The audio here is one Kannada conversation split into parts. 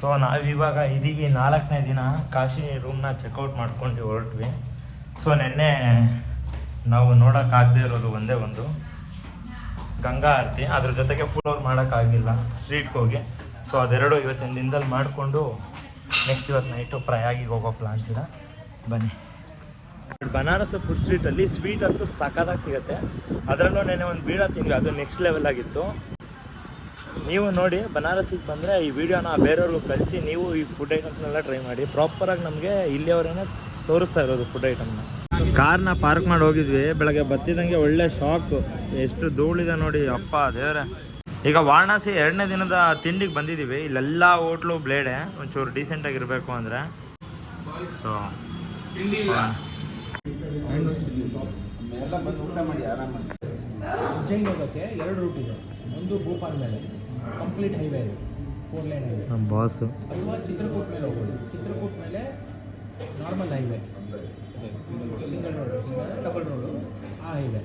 ಸೊ ನಾವಿವಾಗ ಇದ್ದೀವಿ ನಾಲ್ಕನೇ ದಿನ. ಕಾಶಿ ರೂಮ್ನ ಚೆಕ್ಔಟ್ ಮಾಡ್ಕೊಂಡು ಹೊರಟ್ವಿ. ಸೊ ನಿನ್ನೆ ನಾವು ನೋಡೋಕ್ಕಾಗದೇ ಇರೋದು ಒಂದೇ ಒಂದು. ಗಂಗಾ ಆರತಿ. ಅದ್ರ ಜೊತೆಗೆ ಫುಲ್ ಮಾಡೋಕ್ಕಾಗಿಲ್ಲ ಸ್ಟ್ರೀಟ್ಗೆ ಹೋಗಿ. ಸೊ ಅದೆರಡು ಇವತ್ತಿನ ದಿನದಲ್ಲಿ ಮಾಡಿಕೊಂಡು ನೆಕ್ಸ್ಟ್ ಇವತ್ತು ನೈಟು ಪ್ರಯಾಗಿಗೆ ಹೋಗೋ ಪ್ಲಾನ್ಸ್ ಇದೆ. ಬನ್ನಿ. ಬನಾರಸ್ ಫುಡ್ ಸ್ಟ್ರೀಟಲ್ಲಿ ಸ್ವೀಟ್ ಅಂತೂ ಸಖತ್ತಾಗಿ ಸಿಗುತ್ತೆ. ಅದರಲ್ಲೂ ನೆನೆ ಒಂದು ಬೀಡ ತಿಂದ್ವಿ. ಅದು ನೆಕ್ಸ್ಟ್ ಲೆವೆಲ್ ಆಗಿತ್ತು. ನೀವು ನೋಡಿ ಬನಾರಸಿಗೆ ಬಂದರೆ ಈ ವಿಡಿಯೋನ ಬೇರೆಯವ್ರಿಗೂ ಕಳಿಸಿ ನೀವು ಈ ಫುಡ್ ಐಟಮ್ಸ್ನೆಲ್ಲ ಟ್ರೈ ಮಾಡಿ. ಪ್ರಾಪರಾಗಿ ನಮಗೆ ಇಲ್ಲಿಯವರೇನೆ ತೋರಿಸ್ತಾ ಇರೋದು ಫುಡ್ ಐಟಮ್ನ ಕಾರ್ನ ಪಾರ್ಕ್ ಮಾಡಿ ಹೋಗಿದ್ವಿ. ಬೆಳಗ್ಗೆ ಬತ್ತಿದಂಗೆ ಒಳ್ಳೆ ಶಾಕ್ ಎಷ್ಟು ಧೂಳಿದೆ ನೋಡಿ. ಅಪ್ಪ ದೇವ್ರೆ. ಈಗ ವಾರಣಾಸಿ ಎರಡನೇ ದಿನದ ತಿಂಡಿಗೆ ಬಂದಿದ್ದೀವಿ ಇಲ್ಲೆಲ್ಲ ಹೋಟ್ಲು ಬ್ಲೇಡೆ ಒಂಚೂರು ಡೀಸೆಂಟಾಗಿ ಇರಬೇಕು ಅಂದರೆ. ಸೊ ಉಜ್ಜಯಿನ್ ಹೋಗೋಕ್ಕೆ ಎರಡು ರೂಟ್ ಇದೆ. ಒಂದು ಭೂಪಾಲ್ ಮೇಲೆ. ಕಂಪ್ಲೀಟ್ ಹೈವೇ ಇದೆ ಫೋರ್ ಲೈನ್ ಹೈವೇ ನಮ್ಮ ಬಾಸು ಅಥವಾ ಚಿತ್ರಕೂಟ್ ಮೇಲೆ ಹೋಗೋದು ಚಿತ್ರಕೂಟ ಮೇಲೆ normal highway single road single double road ಆ ಹೈವೇ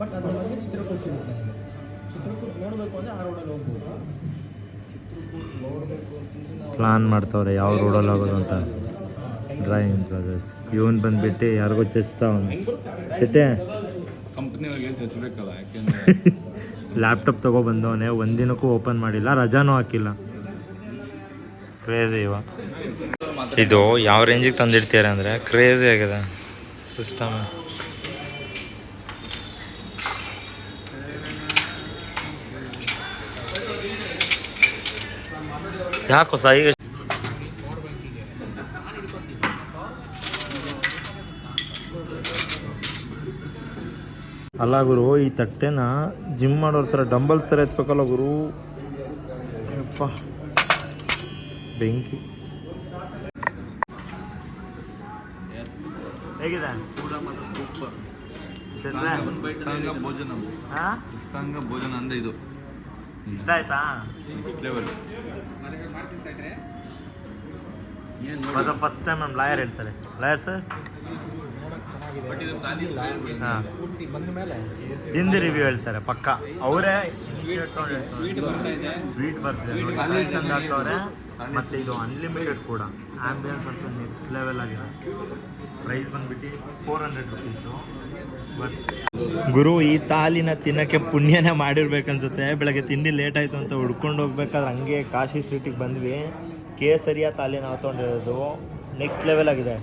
ಬಟ್ ಅದ್ರ ಬಗ್ಗೆ ಚಿತ್ರಕೂಟ ಸಿಗುತ್ತೆ ಚಿತ್ರಕೂಟ ನೋಡಬೇಕು ಅಂದರೆ ಆ ರೋಡಲ್ಲಿ ಹೋಗ್ಬೋದು. ಚಿತ್ರಕೂಟ್ ನೋಡಬೇಕು ಪ್ಲಾನ್ ಮಾಡ್ತಾವ್ರೆ ಯಾವ ರೋಡಲ್ಲಿ ಹೋಗೋದು ಅಂತ. ಡ್ರೈವಿಂಗ್ ಬ್ರದರ್ಸ್ ಇವನ್ ಬಂದ್ಬಿಟ್ಟು ಯಾರಿಗೂ ಚಚ್ತಾ ಅವನು. ಸಿಟ್ಟೆ ಕಂಪ್ನಿಯವ್ರಿಗೆ ಚಚ್ಚಬೇಕಲ್ಲ ಯಾಕೆಂದ್ರೆ ಲ್ಯಾಪ್ಟಾಪ್ ತೊಗೊಬಂದವನೆ ಒಂದಿನಕ್ಕೂ ಓಪನ್ ಮಾಡಿಲ್ಲ, ರಜಾನೂ ಹಾಕಿಲ್ಲ. ಕ್ರೇಜಿ ಇವ. ಇದು ಯಾವ ರೇಂಜಿಗೆ ತಂದಿಡ್ತೀರ ಅಂದರೆ ಕ್ರೇಜಿ ಆಗಿದೆ. ಸಿಸ್ಟಮ್ ಯಾಕೋ ಹೊಸ ಅಲ್ಲ ಗುರು ಈ ತಟ್ಟೆನ ಜಿಮ್ ಮಾಡೋರ್ ಥರ ಡಂಬಲ್ಸ್ ಥರ ಎತ್ಬೇಕಲ್ಲ ಗುರು. ಯಪ್ಪ. ಬೆಂಕಿ. ಹೇಗಿದೆ? ಭೋಜನ ಹಾ? ಇಷ್ಟಾಂಗ ಭೋಜನ ಅಂದ್ರೆ ಇದು. ಇಷ್ಟ ಆಯ್ತಾ? ಫ್ಲೇವರ್ ಫಸ್ಟ್ ಟೈಮ್ ನಮ್ಮ ಲಾಯರ್ ಹೇಳ್ತಾರೆ. ಲಾಯರ್ ಸರ್ ಹಾಂ ಪೂರ್ತಿ ಬಂದ ಮೇಲೆ ಹಿಂದಿ ರಿವ್ಯೂ ಹೇಳ್ತಾರೆ ಪಕ್ಕ. ಅವರೇ ಸ್ವೀಟ್ ಬರ್ತಾ ಇದೆ. ಸ್ವೀಟ್ ಬರ್ತದೆ ನೋಡಿ, ಖಾಲಿ ಚಂದ ಖಾಲಿ ಮತ್ತೆ ಇದು ಅನ್ಲಿಮಿಟೆಡ್ ಕೂಡ. ಆಂಬಿಯನ್ಸ್ ಅಂತ ನೆಕ್ಸ್ಟ್ ಲೆವೆಲ್ ಆಗಿದೆ. ಪ್ರೈಸ್ ಬಂದ್ಬಿಟ್ಟು ಫೋರ್ ಹಂಡ್ರೆಡ್ ರುಪೀಸು ಬಟ್ ಗುರು ಈ ತಾಲಿನ ತಿನ್ನಕ್ಕೆ ಪುಣ್ಯನೇ ಮಾಡಿರ್ಬೇಕನ್ಸುತ್ತೆ. ಬೆಳಗ್ಗೆ ತಿಂಡಿ ಲೇಟ್ ಆಯಿತು ಅಂತ ಹುಡ್ಕೊಂಡು ಹೋಗ್ಬೇಕಾದ್ರೆ ಹಂಗೆ ಕಾಶಿ ಸ್ಟ್ರೀಟಿಗೆ ಬಂದ್ವಿ. ಕೇಸರಿಯ ತಾಲಿ ನಾವು ತೊಗೊಂಡಿರೋದು ನೆಕ್ಸ್ಟ್ ಲೆವೆಲ್ ಆಗಿದೆ.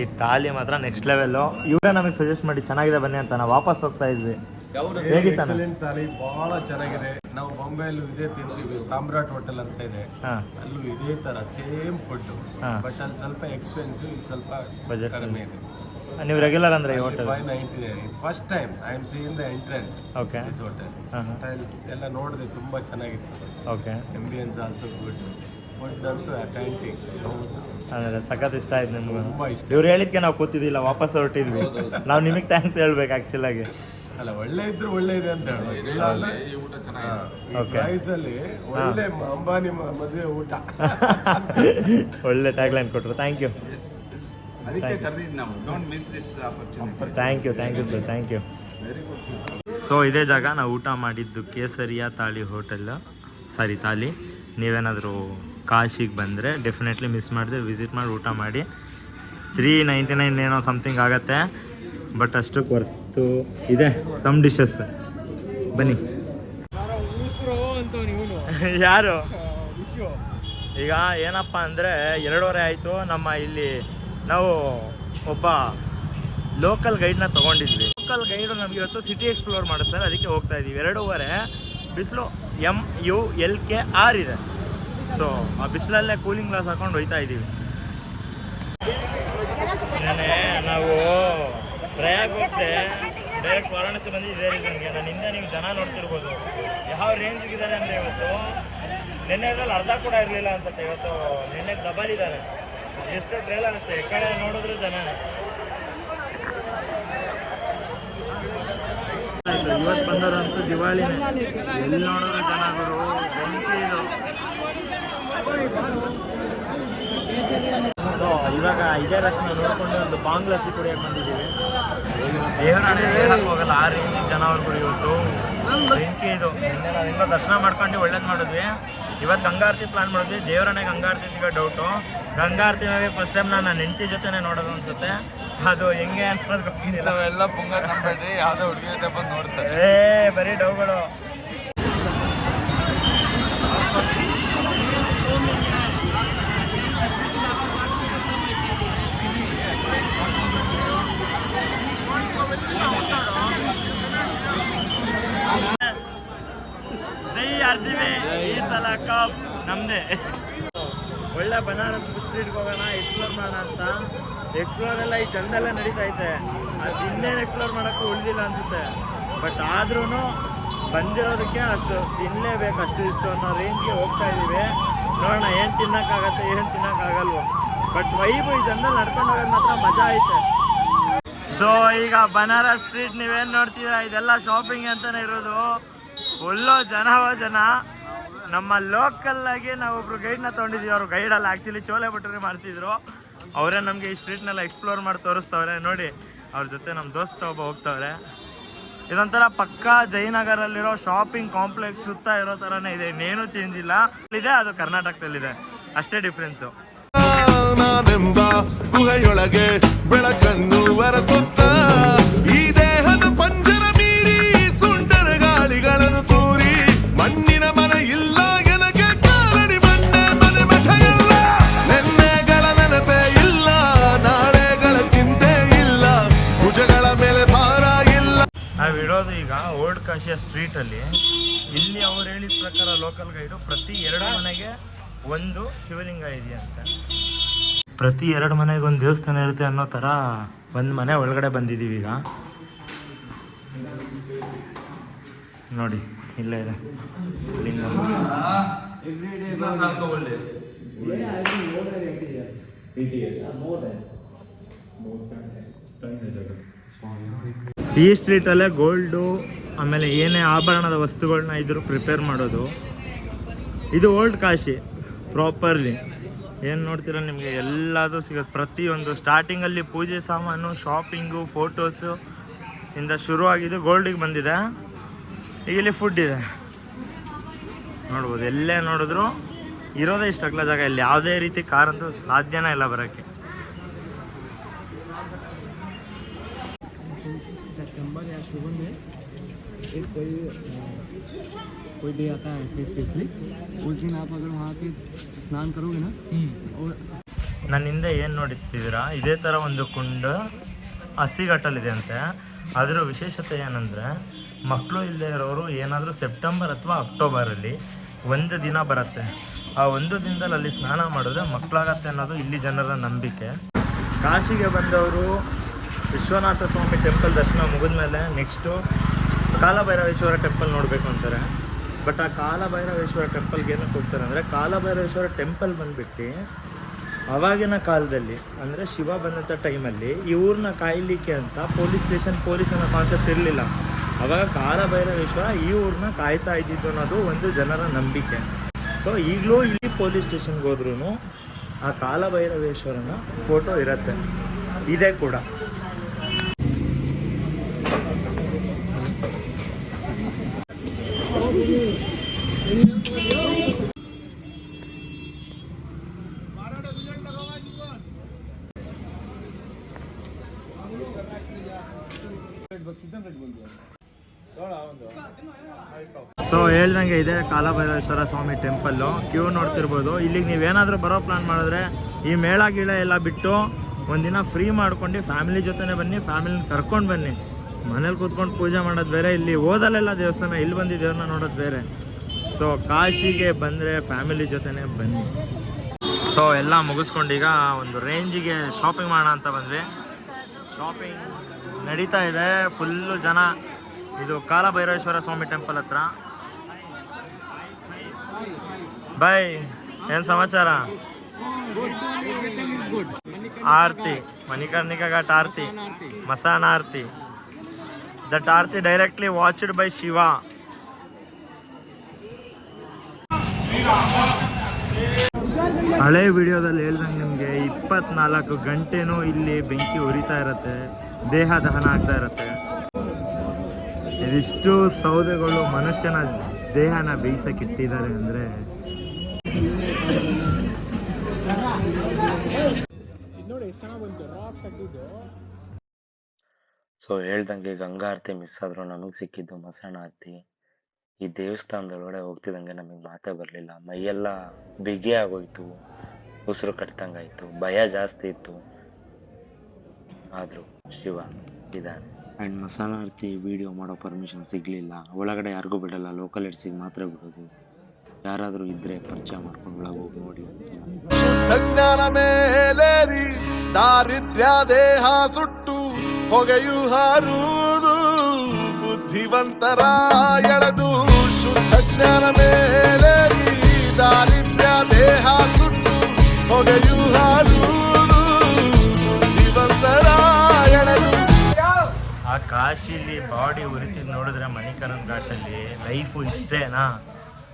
ಈ ತಾಲಿ ಮಾತ್ರ ನೆಕ್ಸ್ಟ್ ಲೆವೆಲ್ಲು ಇವರೇ ನಮಗೆ ಸಜೆಸ್ಟ್ ಮಾಡಿ ಚೆನ್ನಾಗಿದೆ ಬನ್ನಿ ಅಂತ ನಾವು ವಾಪಸ್ ಹೋಗ್ತಾ ಇದ್ವಿ. ಎಕ್ಸಲೆಂಟ್ ತಾಲಿ ಬಹಳ ಚೆನ್ನಾಗಿದೆ. ನಾವು ಬಾಂಬೆಯಲ್ಲೂ ಇದೇ ತಿಂತೀವಿ ಸಾಮ್ರಾಟ್ ಹೋಟೆಲ್ ಅಂತ ಇದೆ. ಹಾಂ. ಅಲ್ಲೂ ಇದೇ ತರ ಸೇಮ್ ಫುಡ್ ಹಾ. ಬಟ್ ಅಲ್ಲಿ ಸ್ವಲ್ಪ ಎಕ್ಸ್ಪೆನ್ಸಿವ್ ಸ್ವಲ್ಪ ಬಜೆಟ್ ಕಡಿಮೆ ಇದೆ. ನೀವು ರೆಗ್ಯುಲರ್ ಅಂದ್ರೆ ಈ ಹೋಟೆಲ್ ಫೈವ್ ನೈಂಟಿ ಇದು. First time I am seen the entrance okay this hotel ಎಲ್ಲ ನೋಡಿದೆ ತುಂಬಾ ಚೆನ್ನಾಗಿತ್ತು. Okay ambience also good food ಅಂತೂ ಅಟ್ಯಾಂಟಿಕ್ ಅಂದರೆ ಸಖತ್ ಇಷ್ಟ ಆಯ್ತು ನಿಮ್ಗೆ. ತುಂಬಾ ಇಷ್ಟ ಇವ್ರು ಹೇಳಿದ್ಕೆ ನಾವು ಕೂತಿದ್ದಿಲ್ಲ ವಾಪಸ್ ಹೊರಟಿದ್ವಿ. ನಾವು ನಿಮಗೆ ಥ್ಯಾಂಕ್ಸ್ ಹೇಳ್ಬೇಕು ಆ್ಯಕ್ಚುಲಾಗಿ ಅಲ್ಲ ಒಳ್ಳೆ ಇದ್ರು ಒಳ್ಳೆ ಇದೆ ಅಂತ ಹೇಳಿ ಪ್ರೈಸ್ ಅಲ್ಲಿ ಒಳ್ಳೆ ಅಂಬಾನಿ ಮದುವೆ ಊಟ. ಒಳ್ಳೆ ಟ್ಯಾಗ್ಲೈನ್ ಕೊಟ್ಟರು ಥ್ಯಾಂಕ್ ಯು ಅದಕ್ಕೆ ಕರೆದಿದ್ದು ನಾವು. Don't miss this opportunity thank you thank you sir thank you very good so ಇದೇ ಜಾಗ ನಾವು ಊಟ ಮಾಡಿದ್ದು ಕೇಸರಿಯ ತಾಳಿ ಹೋಟೆಲ್. ಸಾರಿ ತಾಳಿ. ನೀವೇನಾದರೂ ಕಾಶಿಗೆ ಬಂದರೆ ಡೆಫಿನೆಟ್ಲಿ ಮಿಸ್ ಮಾಡಿದೆ ವಿಸಿಟ್ ಮಾಡಿ ಊಟ ಮಾಡಿ. ತ್ರೀ ನೈಂಟಿ ನೈನ್ ಏನೋ ಸಮಥಿಂಗ್ ಆಗತ್ತೆ ಬಟ್ ಅಷ್ಟಕ್ಕೆ ಕೊರ್ತು ಇದೆ ಸಮ್ ಡಿಶಸ್ ಬನ್ನಿ. ಯಾರು? ಈಗ ಏನಪ್ಪ ಅಂದರೆ ಎರಡೂವರೆ ಆಯಿತು, ನಮ್ಮ ಇಲ್ಲಿ ನಾವು ಒಬ್ಬ ಲೋಕಲ್ ಗೈಡ್ನ ತೊಗೊಂಡಿದ್ವಿ. ಲೋಕಲ್ ಗೈಡು ನಮಗೆ ಇವತ್ತು ಸಿಟಿ ಎಕ್ಸ್ಪ್ಲೋರ್ ಮಾಡಿಸ್ತಾರೆ ಅದಕ್ಕೆ ಹೋಗ್ತಾ ಇದ್ದೀವಿ ಎರಡೂವರೆ ಬಿಸಿಲು M U L K R ಇದೆ. ಸೊ ಆ ಬಿಸಿಲಲ್ಲೇ ಕೂಲಿಂಗ್ ಗ್ಲಾಸ್ ಹಾಕೊಂಡು ಹೋಯ್ತಾ ಇದ್ದೀವಿ. ನಾವು ಪ್ರಯಾಗ್ ಹೋಗ್ತೆ ಡೈರೆಕ್ಟ್ ವಾರಾಣಸಿ ಬಂದು ರೀಸನ್ಗೆ ನಾನು ಹಿಂದೆ ನೀವು ಜನ ನೋಡ್ತಿರ್ಬೋದು. ಯಾವ ರೇಂಜ್ಗಿದ್ದಾರೆ ಅಂದರೆ ಇವತ್ತು? ನಿನ್ನೆದ್ರಲ್ಲಿ ಅರ್ಧ ಕೂಡ ಇರಲಿಲ್ಲ ಅನ್ಸುತ್ತೆ. ಇವತ್ತು ನಿನ್ನೆ ಡಬಲ್ ಇದ್ದಾರೆ. ಎಷ್ಟು ಟ್ರೇಲರ್ ಅಷ್ಟೇ. ಈ ಕಡೆ ನೋಡಿದ್ರೆ ಜನ. ಇವತ್ತು ಬಂದವರಂತೂ ದಿವಾಳಿನೇ. ಎಲ್ಲಿ ನೋಡಿದ್ರು ಜನ ಗುರು? ಬೆಂಕಿ ಇದು ಸೊ ಇವಾಗ ಇದೇ ರಶ್ನ ನೋಡ್ಕೊಂಡು ಒಂದು ಬಾಂಗ್ಲಾಸಿ ಸಿ ಕುಡಿಯಕ್ಕೆ ಬಂದಿದ್ದೀವಿ. ದೇವರಾಣೆ ಹೋಗಲ್ಲ ಆ ರೀತಿ ಜನ ಅವ್ರು ಇವತ್ತು. ಬೆಂಕಿ ಇದು. ದರ್ಶನ ಮಾಡ್ಕೊಂಡು ಒಳ್ಳೇದು ಮಾಡಿದ್ವಿ. ಇವತ್ತು ಗಂಗಾರತಿ ಪ್ಲಾನ್ ಮಾಡಿದ್ವಿ. ದೇವರನ್ನೇ ಗಂಗಾರತಿ ಸಿಗೋ ಡೌಟು ಗಂಗಾರತಿ ಫಸ್ಟ್ ಟೈಮ್ ನಾನು ನನ್ನ ಹೆಂಡತಿ ಜೊತೆನೇ ನೋಡೋದು ಅನ್ಸುತ್ತೆ. ಅದು ಹೆಂಗೆ ಅಂತ ಗೊತ್ತಿಲ್ಲ. ನಾವೆಲ್ಲ ಪುಂಗ ಯಾವ್ದೋ ಹುಡುಗಿ ಜೊತೆ ಬಂದು ನೋಡ್ತಾರೆ. ಏ ಬರೀ ಡೌಗಳು ಜೈ ಆರ್ ಸಿ ಬಿ ಈ ಸಲ ಕಪ್ ನಮ್ದೇ ಒಳ್ಳೆ ಬನಾರಸ್ ಫುಡ್ ಸ್ಟ್ರೀಟ್ಗೆ ಹೋಗೋಣ ಎಕ್ಸ್ಪ್ಲೋರ್ ಮಾಡೋಣ ಅಂತ. ಎಕ್ಸ್ಪ್ಲೋರ್ ಎಲ್ಲ ಈ ಜನದಲ್ಲೇ ನಡೀತಾ ಐತೆ. ಅದು ಇನ್ನೇನು ಎಕ್ಸ್ಪ್ಲೋರ್ ಮಾಡೋಕ್ಕೂ ಉಳಿದಿಲ್ಲ ಅನಿಸುತ್ತೆ. ಬಟ್ ಆದ್ರೂ ಬಂದಿರೋದಕ್ಕೆ ಅಷ್ಟು ತಿನ್ನಲೇಬೇಕು ಅಷ್ಟು ಇಷ್ಟು ಅನ್ನೋ ರೇಂಜ್ಗೆ ಹೋಗ್ತಾ ಇದ್ದೀವಿ ನೋಡೋಣ, ಏನು ತಿನ್ನೋಕ್ಕಾಗತ್ತೆ, ಏನು ತಿನ್ನೋಕ್ಕಾಗಲ್ವೋ. ಬಟ್ ವೈಬು ಈ ಜನದಲ್ಲಿ ನಡ್ಕೊಂಡು ಹೋಗೋದು ಮಾತ್ರ ಮಜಾ ಐತೆ. ಸೊ ಈಗ ಬನಾರಸ್ ಸ್ಟ್ರೀಟ್ ನೀವೇನು ನೋಡ್ತೀರಾ? ಇದೆಲ್ಲ ಶಾಪಿಂಗ್ ಅಂತಲೇ ಇರೋದು. ಫುಲ್ಲು ಜನವ ಜನ. ನಮ್ಮ ಲೋಕಲ್ ಆಗಿ ನಾವೊಬ್ರು ಗೈಡ್ನ ತೊಗೊಂಡಿದ್ದೀವಿ ಅವರು ಗೈಡಲ್ಲ ಆ್ಯಕ್ಚುಲಿ ಚೋಲೆ ಭಟೂರಿ ಮಾಡ್ತಿದ್ರು. ಅವರೇ ನಮಗೆ ಈ ಸ್ಟ್ರೀಟ್ನೆಲ್ಲ ಎಕ್ಸ್ಪ್ಲೋರ್ ಮಾಡಿ ತೋರಿಸ್ತವ್ರೆ. ನೋಡಿ, ಅವ್ರ ಜೊತೆ ನಮ್ಮ ದೋಸ್ತ ಒಬ್ಬ ಹೋಗ್ತವ್ರೆ. ಇದೊಂಥರ ಪಕ್ಕಾ ಜಯನಗರಲ್ಲಿರೋ ಶಾಪಿಂಗ್ ಕಾಂಪ್ಲೆಕ್ಸ್ ಸುತ್ತ ಇರೋ ಥರನೇ ಇದೆ. ಇನ್ನೇನು ಚೇಂಜ್ ಇಲ್ಲ. ಇದೆ, ಅದು ಕರ್ನಾಟಕದಲ್ಲಿದೆ. ಅಷ್ಟೇ ಡಿಫ್ರೆನ್ಸು ನಾನೆಂಬ ಗುಹೆಯೊಳಗೆ ಬೆಳಕನ್ನು ಒರೆಸುತ್ತ, ಈ ದೇಹದ ಪಂಜರ ಕಾಶಿಯ ಸ್ಟ್ರೀಟಲ್ಲಿ ಇಲ್ಲಿ ಅವ್ರು ಹೇಳಿದ ಪ್ರಕಾರ ಲೋಕಲ್ ಗೈಡು ಪ್ರತಿ ಎರಡು ಮನೆಗೆ ಒಂದು ಶಿವಲಿಂಗ ಇದೆಯಂತೆ. ಪ್ರತಿ ಎರಡು ಮನೆಗೆ ಒಂದು ದೇವಸ್ಥಾನ ಇರುತ್ತೆ ಅನ್ನೋ ಥರ ಒಂದು ಮನೆ ಒಳಗಡೆ ಬಂದಿದ್ದೀವಿ ಈಗ. ನೋಡಿ ಇಲ್ಲ ಇದೆ. ಲಿಂಗ. ಈ ಸ್ಟ್ರೀಟಲ್ಲೇ ಗೋಲ್ಡು ಆಮೇಲೆ ಏನೇ ಆಭರಣದ ವಸ್ತುಗಳನ್ನ ಇದ್ರು ಪ್ರಿಪೇರ್ ಮಾಡೋದು. ಇದು ಓಲ್ಡ್ ಕಾಶಿ ಪ್ರಾಪರ್ಲಿ ಏನು ನೋಡ್ತೀರ ನಿಮಗೆ? ಎಲ್ಲದೂ ಸಿಗುತ್ತೆ. ಪ್ರತಿಯೊಂದು ಸ್ಟಾರ್ಟಿಂಗಲ್ಲಿ ಪೂಜೆ ಸಾಮಾನು ಶಾಪಿಂಗು ಫೋಟೋಸು ಇಂದ ಶುರುವಾಗಿದ್ದು ಗೋಲ್ಡಿಗೆ ಬಂದಿದೆ. ಈಗ ಇಲ್ಲಿ ಫುಡ್ ಇದೆ. ನೋಡ್ಬೋದು. ಎಲ್ಲೇ ನೋಡಿದ್ರು ಇರೋದೇ ಇಷ್ಟಕ್ಲ ಜಾಗ ಇಲ್ಲಿ ಯಾವುದೇ ರೀತಿ ಕಾರಂತೂ ಸಾಧ್ಯನೇ ಇಲ್ಲ ಬರೋಕ್ಕೆ. ಸುಗಂಧಿ या अक्टूबर में एक कोई अ, कोई डे आता है ऐसे स्पेशली उस दिन आप अगर वहाँ पे स्नान करोगे ना और ನನ್ನ ಹಿಂದೆ ಏನು ನೋಡುತ್ತಿದ್ದೀರಾ ಇದೇ ಥರ ಒಂದು ಕುಂಡ ಹಸಿಘಟ್ಟಲ್ಲಿದೆ ಅಂತೆ ಅದರ ವಿಶೇಷತೆ ಏನಂದರೆ ಮಕ್ಕಳು ಇಲ್ಲದೆ ಇರೋರು ಏನಾದರೂ ಸೆಪ್ಟೆಂಬರ್ ಅಥವಾ ಅಕ್ಟೋಬರಲ್ಲಿ ಒಂದು ದಿನ ಬರುತ್ತೆ ಆ ಒಂದು ದಿನದಲ್ಲಿ ಅಲ್ಲಿ ಸ್ನಾನ ಮಾಡಿದ್ರೆ ಮಕ್ಕಳಾಗತ್ತೆ ಅನ್ನೋದು ಇಲ್ಲಿ ಜನರ ನಂಬಿಕೆ ಕಾಶಿಗೆ ಬಂದವರು ವಿಶ್ವನಾಥ ಸ್ವಾಮಿ ಟೆಂಪಲ್ ದರ್ಶನ ಮುಗಿದ್ಮೇಲೆ ನೆಕ್ಸ್ಟು ಕಾಲಭೈರವೇಶ್ವರ ಟೆಂಪಲ್ ನೋಡಬೇಕು ಅಂತಾರೆ. ಬಟ್ ಆ ಕಾಲಭೈರವೇಶ್ವರ ಟೆಂಪಲ್ಗೆ ಏನಕ್ಕೆ ಹೋಗ್ತಾರೆ ಅಂದರೆ, ಕಾಲಭೈರವೇಶ್ವರ ಟೆಂಪಲ್ ಬಂದುಬಿಟ್ಟು ಅವಾಗಿನ ಕಾಲದಲ್ಲಿ, ಅಂದರೆ ಶಿವ ಬಂದಂಥ ಟೈಮಲ್ಲಿ ಈ ಊರನ್ನ ಕಾಯಲಿಕ್ಕೆ ಅಂತ ಪೊಲೀಸ್ ಸ್ಟೇಷನ್ ಪೊಲೀಸ್ ಅನ್ನೋ ಕಾನ್ಸೆಪ್ಟ್ ಇರಲಿಲ್ಲ. ಅವಾಗ ಕಾಲಭೈರವೇಶ್ವರ ಈ ಊರನ್ನ ಕಾಯ್ತಾ ಇದ್ದಿದ್ದು ಅನ್ನೋದು ಒಂದು ಜನರ ನಂಬಿಕೆ. ಸೊ ಈಗಲೂ ಇಲ್ಲಿ ಪೊಲೀಸ್ ಸ್ಟೇಷನ್ಗೆ ಹೋದ್ರೂ ಆ ಕಾಲಭೈರವೇಶ್ವರನ ಫೋಟೋ ಇರುತ್ತೆ. ಇದೆ ಕೂಡ. ಹೇಳ್ದಂಗೆ ಇದೆ ಕಾಲಭೈರವೇಶ್ವರ ಸ್ವಾಮಿ ಟೆಂಪಲ್ಲು ಕ್ಯೂ ನೋಡ್ತಿರ್ಬೋದು. ಇಲ್ಲಿಗೆ ನೀವೇನಾದರೂ ಬರೋ ಪ್ಲಾನ್ ಮಾಡಿದ್ರೆ ಈ ಮೇಳ ಗೀಳ ಎಲ್ಲ ಬಿಟ್ಟು ಒಂದಿನ ಫ್ರೀ ಮಾಡ್ಕೊಂಡು ಫ್ಯಾಮಿಲಿ ಜೊತೆನೇ ಬನ್ನಿ ಫ್ಯಾಮಿಲಿನ ಕರ್ಕೊಂಡು ಬನ್ನಿ. ಮನೇಲಿ ಕೂತ್ಕೊಂಡು ಪೂಜೆ ಮಾಡೋದು ಬೇರೆ, ಇಲ್ಲಿ ಓದಲ್ಲೆಲ್ಲ ದೇವಸ್ಥಾನ, ಇಲ್ಲಿ ಬಂದು ದೇವ್ರನ್ನ ನೋಡೋದು ಬೇರೆ. ಸೊ ಕಾಶಿಗೆ ಬಂದರೆ ಫ್ಯಾಮಿಲಿ ಜೊತೆನೇ ಬನ್ನಿ. ಸೊ ಎಲ್ಲ ಮುಗಿಸ್ಕೊಂಡೀಗ ಒಂದು ರೇಂಜಿಗೆ ಶಾಪಿಂಗ್ ಮಾಡೋಣ ಅಂತ ಬಂದ್ವಿ. ಶಾಪಿಂಗ್ ನಡೀತಾ ಇದೆ. ಫುಲ್ಲು ಜನ. ಇದು ಕಾಲಭೈರವೇಶ್ವರ ಸ್ವಾಮಿ ಟೆಂಪಲ್ ಹತ್ರ. ಬಾಯ್, ಏನು ಸಮಾಚಾರ? Aarti, Manikarnika Ghat aarti, Masan aarti. That aarti directly watched by Shiva ಹಳೆ ವಿಡಿಯೋದಲ್ಲಿ ಹೇಳ್ದಂಗೆ ನಿಮಗೆ ಇಪ್ಪತ್ನಾಲ್ಕು ಗಂಟೆನೂ ಇಲ್ಲಿ ಬೆಂಕಿ ಉರಿತಾ ಇರುತ್ತೆ, ದೇಹ ದಹನ ಆಗ್ತಾ ಇರುತ್ತೆ. ಇದಿಷ್ಟು ಸೌದೆಗಳು ಮನುಷ್ಯನ ದೇಹನ ಬೇಯಿಸಕ್ಕೆ ಇಟ್ಟಿದ್ದಾರೆ ಅಂದರೆ ಸೊ ಹೇಳ್ದಂಗೆ ಗಂಗಾ ಆರತಿ ಮಿಸ್ ಆದ್ರು ನಮಗೆ ಸಿಕ್ಕಿದ್ದು ಮಸಣ ಆರತಿ. ಈ ದೇವಸ್ಥಾನದೊಳಗಡೆ ಹೋಗ್ತಿದ್ದಂಗೆ ನಮಗೆ ಮಾತೇ ಬರಲಿಲ್ಲ. ಮೈಯೆಲ್ಲ ಬಿಗಿ ಆಗೋಯ್ತು, ಉಸಿರು ಕಟ್ತಂಗಾಯ್ತು ಭಯ ಜಾಸ್ತಿ ಇತ್ತು. ಆದರೂ ಶಿವ ಇದ್ದಾನೆ ಆ್ಯಂಡ್ ಮಸಾಲ ಆರತಿ ವಿಡಿಯೋ ಮಾಡೋ ಪರ್ಮಿಷನ್ ಸಿಗಲಿಲ್ಲ. ಒಳಗಡೆ ಯಾರಿಗೂ ಬಿಡಲ್ಲ. ಲೋಕಲ್ ಎಡ್ಸಿಗೆ ಮಾತ್ರ ಬಿಡೋದು. ಯಾರಾದರೂ ಇದ್ದರೆ ಪರಿಚಯ ಮಾಡ್ಕೊಂಡು ಒಳಗೆ ಹೋಗಿ ನೋಡಿ ಜ್ಞಾನ ಮೇಲೇರಿ, ದಾರಿದ್ರ್ಯ ದೇಹ ಸುಟ್ಟು ಹೊಗೆಯು ಹಾರುವುದು ಬುದ್ಧಿವಂತರ ಕಾಶಿಲಿ ಬಾಡಿ ಉರಿತಿ ನೋಡಿದ್ರೆ ಮಣಿಕರನ್ ಘಾಟಲ್ಲಿ ಲೈಫು ಇಷ್ಟೇನಾ?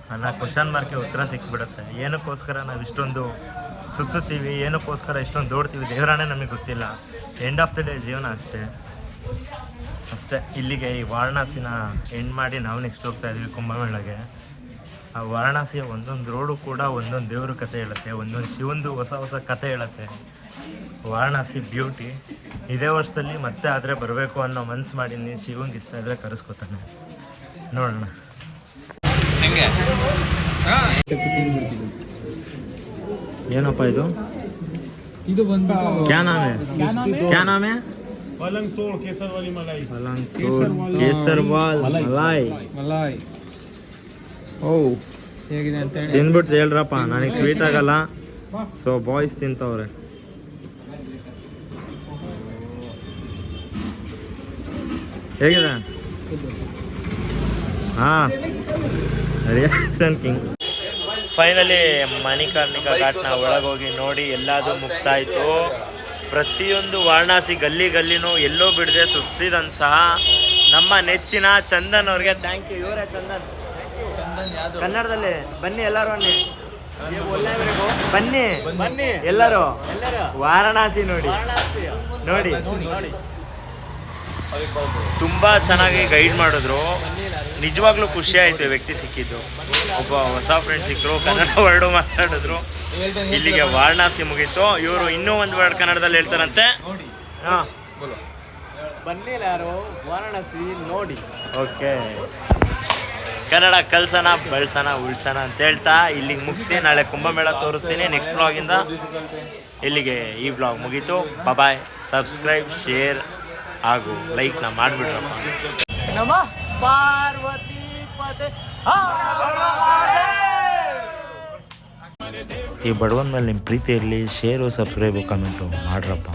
ಅನ್ನೋ ಕ್ವಶನ್ ಮಾರ್ಕ್ಗೆ ಉತ್ತರ ಸಿಕ್ಬಿಡುತ್ತೆ. ಏನಕ್ಕೋಸ್ಕರ ನಾವು ಇಷ್ಟೊಂದು ಸುತ್ತುತ್ತೀವಿ? ಏನಕ್ಕೋಸ್ಕರ ಇಷ್ಟೊಂದು ದೋಡ್ತೀವಿ? ದೇವರಾಣೆ ನಮಗೆ ಗೊತ್ತಿಲ್ಲ. ಎಂಡ್ ಆಫ್ ದ ಡೇ ಜೀವನ ಅಷ್ಟೇ. ಅಷ್ಟೇ. ಇಲ್ಲಿಗೆ ಈ ವಾರಣಾಸಿನ ಎಂಡ್ ಮಾಡಿ ನಾವು ನೆಕ್ಸ್ಟ್ ಹೋಗ್ತಾ ಇದ್ವಿ ಕುಂಭಮೇಳಗೆ. ಆ ವಾರಣಾಸಿಯ ಒಂದೊಂದು ರೋಡು ಕೂಡ ಒಂದೊಂದು ದೇವ್ರ ಕತೆ ಹೇಳುತ್ತೆ. ಒಂದೊಂದು ಶಿವಂದು ಹೊಸ ಹೊಸ ಕತೆ ಹೇಳುತ್ತೆ. ವಾರಣಾಸಿ ಬ್ಯೂಟಿ. ಇದೇ ವರ್ಷದಲ್ಲಿ ಮತ್ತೆ ಆದರೆ ಬರಬೇಕು ಅನ್ನೋ ಮನ್ಸು ಮಾಡೀನಿ ಶಿವಂಗೆ ಇಷ್ಟ ಇದ್ರೆ ಕರೆಸ್ಕೊತಾನೆ. ನೋಡೋಣ. ಏನಪ್ಪ ಇದು? ಇದು ಬಂದು ಕ್ಯಾನಾಮೆ ಕ್ಯಾನಾಮೆ ಕೇಸರ್ವಾಲ್ ಮಲಾಯಿ. ಮಲಾಯಿ. ಓ ಹೇಗಿದೆ ಹೇಳ್ರಪ್ಪ ನನಗೆ ಸ್ವೀಟ್ ಆಗಲ್ಲ. ಸೊ ಬಾಯ್ಸ್ ತಿಂತವ್ರೆ. ಹೇಗಿದೆ? ಹಾಂ. ರಿಯಾಕ್ಷನ್ ಕಿಂಗ್ ಫೈನಲಿ ಮಣಿಕರ್ಣಿಕ ಘಾಟ್ನ ಒಳಗೋಗಿ ನೋಡಿ ಎಲ್ಲದೂ ಮುಗಿಸಾಯ್ತು. ಪ್ರತಿಯೊಂದು ವಾರಣಾಸಿ ಗಲ್ಲಿ ಗಲ್ಲಿನೂ ಎಲ್ಲೋ ಬಿಡದೆ ಸುತ್ತಿದಂತ ಸಹ ನಮ್ಮ ನೆಚ್ಚಿನ ಚಂದನ್ ಅವ್ರಿಗೆ ಥ್ಯಾಂಕ್ ಯು ಇವರೇ ಚಂದನ್. ಕನ್ನಡದಲ್ಲಿ ಬನ್ನಿ ಎಲ್ಲರೂ ಬನ್ನಿ ಬನ್ನಿ. ಬನ್ನಿ. ಎಲ್ಲರೂ. ವಾರಣಾಸಿ ನೋಡಿ. ನೋಡಿ. ತುಂಬಾ ಚೆನ್ನಾಗಿ ಗೈಡ್ ಮಾಡಿದ್ರು. ನಿಜವಾಗ್ಲೂ ಖುಷಿ ಆಯಿತು ವ್ಯಕ್ತಿ ಸಿಕ್ಕಿದ್ದು. ಒಬ್ಬ ಹೊಸ ಫ್ರೆಂಡ್ ಸಿಕ್ಕರು ಕನ್ನಡ ವರ್ಡು ಮಾತಾಡಿದ್ರು. ಇಲ್ಲಿಗೆ ವಾರಣಾಸಿ ಮುಗೀತು. ಇವರು ಇನ್ನೂ ಒಂದು ವರ್ಡ್ ಕನ್ನಡದಲ್ಲಿ ಹೇಳ್ತಾರಂತೆ. ಹಾ. ವಾರಣಾಸಿ ನೋಡಿ. ಓಕೆ. ಕನ್ನಡ ಕಲ್ಸನ ಬಳಸನ ಉಳ್ಸೋಣ ಅಂತ ಹೇಳ್ತಾ ಇಲ್ಲಿಗೆ ಮುಗಿಸಿ ನಾಳೆ ಕುಂಭಮೇಳ ತೋರಿಸ್ತೀನಿ ನೆಕ್ಸ್ಟ್ ಬ್ಲಾಗಿಂದ ಇಲ್ಲಿಗೆ ಈ ಬ್ಲಾಗ್ ಮುಗೀತು. ಬಾಯ್ ಸಬ್ಸ್ಕ್ರೈಬ್ ಶೇರ್ ಹಾಗೂ ಲೈಕ್ನ ಮಾಡಿಬಿಡ್ರಪ್ಪ ನಮ ಪಾರ್ವತಿ ಪದೇ. ಈ ಬಡವನ ಮೇಲೆ ನಿಮ್ಮ ಪ್ರೀತಿ ಇರಲಿ ಶೇರು ಸಬ್ಸ್ಕ್ರೈಬ್ ಕಮೆಂಟು ಮಾಡ್ರಪ್ಪ.